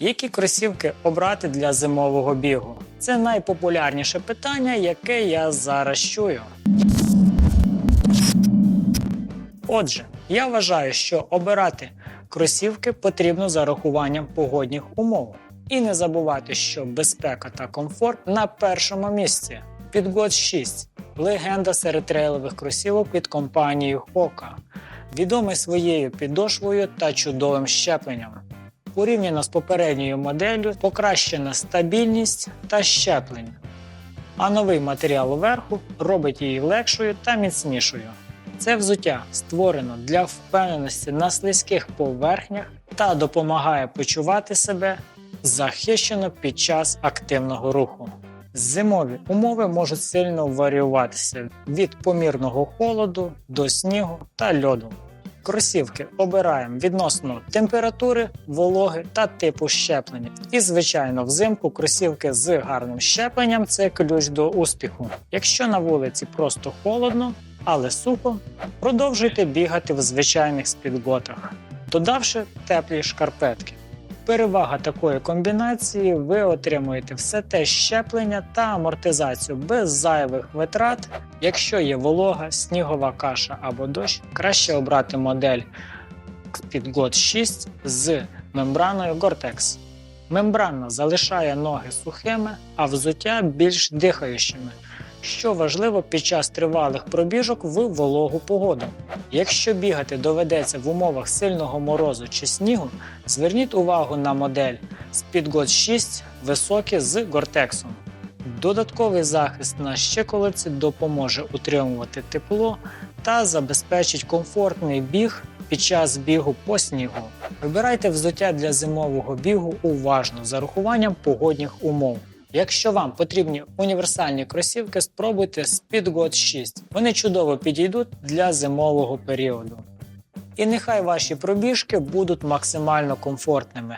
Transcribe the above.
Які кросівки обрати для зимового бігу? Це найпопулярніше питання, яке я зараз чую. Отже, я вважаю, що обирати кросівки потрібно за рахуванням погодних умов. І не забувати, що безпека та комфорт на першому місці. Підгод 6 легенда серед трейлових кросівок від компанії Hoka, відомий своєю підошвою та чудовим щепленням. Порівняно з попередньою моделлю покращена стабільність та щеплення, а новий матеріал уверху робить її легшою та міцнішою. Це взуття створено для впевненості на слизьких поверхнях та допомагає почувати себе захищено під час активного руху. Зимові умови можуть сильно варіюватися від помірного холоду до снігу та льоду. Кросівки обираємо відносно температури, вологи та типу щеплення. І, звичайно, взимку кросівки з гарним щепленням це ключ до успіху. Якщо на вулиці просто холодно, але сухо, продовжуйте бігати в звичайних спідготах, додавши теплі шкарпетки. Перевага такої комбінації ви отримуєте все те щеплення та амортизацію без зайвих витрат. Якщо є волога, снігова каша або дощ, краще обрати модель Speedgot 6 з мембраною Gore-Tex. Мембрана залишає ноги сухими, а взуття більш дихаючими, що важливо під час тривалих пробіжок в вологу погоду. Якщо бігати доведеться в умовах сильного морозу чи снігу, зверніть увагу на модель Speedgot 6 високі з гортексом. Додатковий захист на щиколиці допоможе утримувати тепло та забезпечить комфортний біг під час бігу по снігу. Вибирайте взуття для зимового бігу уважно з урахуванням погодних умов. Якщо вам потрібні універсальні кросівки, спробуйте Speedgot 6. Вони чудово підійдуть для зимового періоду. І нехай ваші пробіжки будуть максимально комфортними.